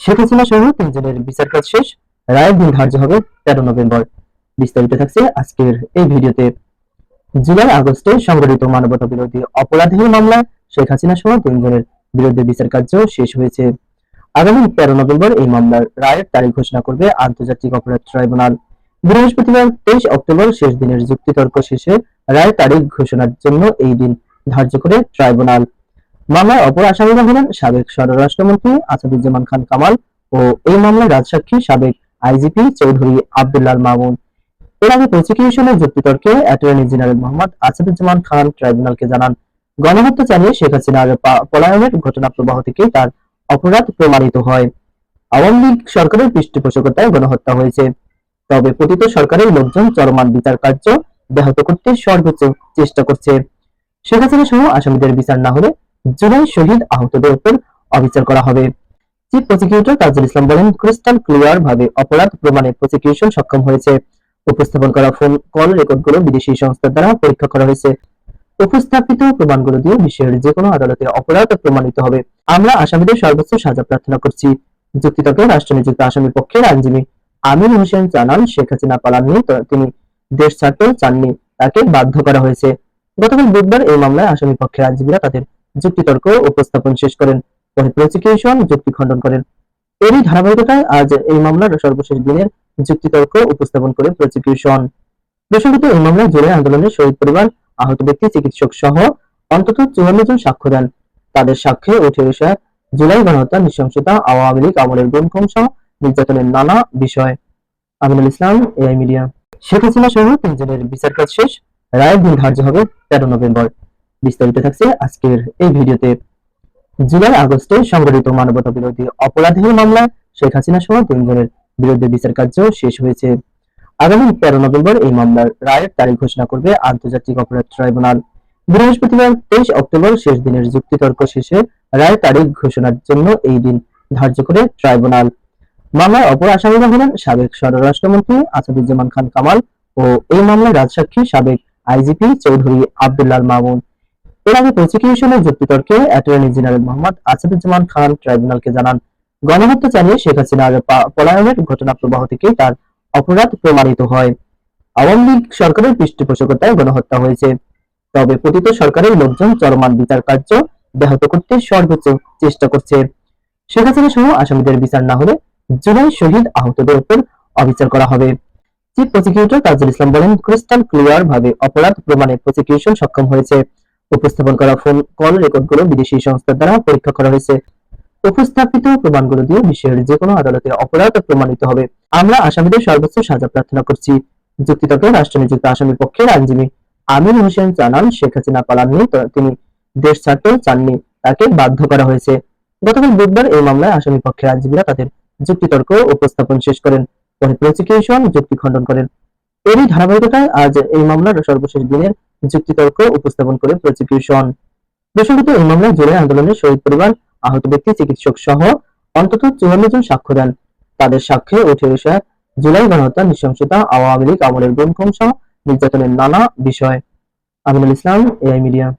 শেখ হাসিনা সহ তিনজনের বিচার কাজ শেষ। রায়ের দিন ধার্য হবে তেরো নভেম্বর। বিস্তারিত থাকছে আজকের এই ভিডিওতে। জুলাই আগস্টে সংগঠিত মানবতা বিরোধী অপরাধের মামলায় শেখ হাসিনা সহ তিনজনের বিরুদ্ধে বিচার কার্য শেষ হয়েছে। আগামী তেরো নভেম্বর এই মামলার রায়ের তারিখ ঘোষণা করবে আন্তর্জাতিক অপরাধ ট্রাইব্যুনাল। বৃহস্পতিবার তেইশ অক্টোবর শেষ দিনের যুক্তিতর্ক শেষে রায়ের তারিখ ঘোষণার জন্য এই দিন ধার্য করে ট্রাইব্যুনাল মামলায় অপর আসামিরা হলেন সাবেক স্বরাষ্ট্রমন্ত্রী আসাদুজ্জামান খান কামাল ও এই মামলায় রাজসাক্ষী সাবেক আইজিপি চৌধুরী আব্দুল্লাহ মামুন। এর আগে প্রসিকিউশনের যুক্তিতর্কে অ্যাটর্নি জেনারেল মোহাম্মদ আসাদুজ্জামান খান ট্রাইব্যুনালকে জানান, গণহত্যা চালিয়ে শেখ হাসিনার পলায়নের ঘটনা প্রবাহ থেকে তার অপরাধ প্রমাণিত হয়। আওয়ামী লীগ সরকারের পৃষ্ঠপোষকতায় গণহত্যা হয়েছে। তবে পতিত সরকারের লোকজন চলমান বিচার কার্য ব্যাহত করতে সর্বোচ্চ চেষ্টা করছে। শেখ হাসিনা সহ আসামিদের বিচার না হলে জুলাই শহীদ আহতদের উপর অবিচার করা হবে। চিফ প্রসিকিউটর তাজুল ইসলাম বলেন, ক্রিস্টাল ক্লিয়ার ভাবে অপরাধ প্রমাণে প্রসিকিউশন সক্ষম হয়েছে। উপস্থাপন করা ফোন কল রেকর্ডগুলো বিদেশি সংস্থার দ্বারা পরীক্ষা করা হয়েছে। উপস্থাপিত প্রমাণগুলো দিয়ে বিশ্বের যে কোনো আদালতে অপরাধ প্রমাণিত হবে। আমরা আসামিদের সর্বোচ্চ সাজা প্রার্থনা করছি। যুক্তিতর্কে রাষ্ট্রনিযুক্ত আসামির পক্ষের আইনজীবী আমির হোসেন জানান, শেখ হাসিনা পালাননি তিনি দেশ ছাড়তে চাননি। তাকে বাধ্য করা হয়েছে। গতকাল বুধবার এই মামলায় আসামি পক্ষের আইনজীবীরা তাদের যুক্তিতর্ক উপস্থাপন শেষ করেন। পরে প্রসিকিউশন যুক্তি খণ্ডন করেন। এরই ধারাবাহিকতায় আজ এই মামলার সর্বশেষ দিনের যুক্তিতর্ক উপস্থাপন করে প্রসিকিউশন প্রসঙ্গত, এই মামলায় জুলাই আন্দোলনে শহীদ পরিবার, আহত ব্যক্তি, চিকিৎসক সহ অন্তত চুয়ান্ন জন সাক্ষ্য দেন। তাদের সাক্ষ্যে উঠে এসে জুলাই গণহত্যা, নৃশংসতা, আওয়ামী লীগ, আমলের গুমখম সহ নির্যাতনের নানা বিষয়। Aminul Islam, AI media. Sheikh Hasina সহ তিনজনের বিচার কাজ শেষ। রায়ের দিন ধার্য হবে তেরো নভেম্বর। বিস্তারিত থাকছে আজকের এই ভিডিওতে। জুলাই আগস্টে সংগঠিত মানবতা বিরোধী অপরাধের মামলায় শেখ হাসিনা সহ তিনজনের বিরুদ্ধে বিচার কার্য শেষ হয়েছে। আগামী তেরো নভেম্বর এই মামলার রায়ের তারিখ ঘোষণা করবে আন্তর্জাতিক অপরাধ ট্রাইব্যুনাল। বৃহস্পতিবার তেইশ অক্টোবর শেষ দিনের যুক্তিতর্ক শেষে রায়ের তারিখ ঘোষণার জন্য এই দিন ধার্য করে ট্রাইব্যুনাল। মামলায় অপর আসামিরা হলেন সাবেক স্বরাষ্ট্রমন্ত্রী আসাদুজ্জামান খান কামাল ও এই মামলায় রাজসাক্ষী সাবেক আইজিপি চৌধুরী আব্দুল্লাহ মামুন। এর প্রসিকিউশনের যুক্তিতর্কে অ্যাটর্নি জেনারেল মোহাম্মদ আসাদুজ্জামান খান ট্রাইব্যুনালকে জানান। গণহত্যা চালিয়ে শেখ হাসিনার পলায়নের ঘটনা প্রবাহ থেকে তার অপরাধ প্রমাণিত হয়। আওয়ামী লীগ সরকারের পৃষ্ঠপোষকতায় গণহত্যা হয়েছে। তবে পতিত সরকারের লোকজন চলমান বিচার কার্য ব্যাহত করতে সর্বোচ্চ চেষ্টা করছে। শেখ হাসিনা সহ আসামিদের বিচার না হলে জুলাই শহীদ আহতদের উপর অবিচার করা হবে। চিফ প্রসিকিউটর তাজুল ইসলাম বলেন ক্রিস্টাল ক্লিয়ার ভাবে অপরাধ প্রমাণে প্রসিকিউশন সক্ষম হয়েছে। উপস্থাপন করা ফোন কল রেকর্ডগুলো বিদেশি সংস্থার দ্বারা পরীক্ষা করা হয়েছে। উপস্থাপিত প্রমাণগুলো দিয়ে বিশ্বের যে কোনো আদালতে অপরাধ প্রমাণিত হবে। আমরা আসামিদের সর্বোচ্চ সাজা প্রার্থনা করছি। যুক্তিতর্কে, রাষ্ট্রনিযুক্ত আসামির পক্ষের আইনজীবী আমির হোসেন জানান, শেখ হাসিনা পালাননি তিনি দেশ ছাড়তে চাননি। তাকে বাধ্য করা হয়েছে। গতকাল বুধবার এই মামলায় আসামি পক্ষের আইনজীবীরা তাদের যুক্তিতর্ক উপস্থাপন শেষ করেন। পরে প্রসিকিউশন যুক্তি খণ্ডন করেন। এরই ধারাবাহিকতায় আজ এই মামলার সর্বশেষ দিনের যুক্তিতর্ক উপস্থাপন করে প্রসিকিউশন প্রসঙ্গত এই মামলায় জুলাই আন্দোলনের শহীদ পরিবার, আহত ব্যক্তি, চিকিৎসক সহ অন্তত চুয়ান্ন জন সাক্ষ্য দেন। তাদের সাক্ষ্যে উঠে এসে জুলাই গণহত্যা, নৃশংসতা, আওয়ামী লীগ আমলের গুমখম সহ নির্যাতনের নানা বিষয়। Aminul Islam, AI media.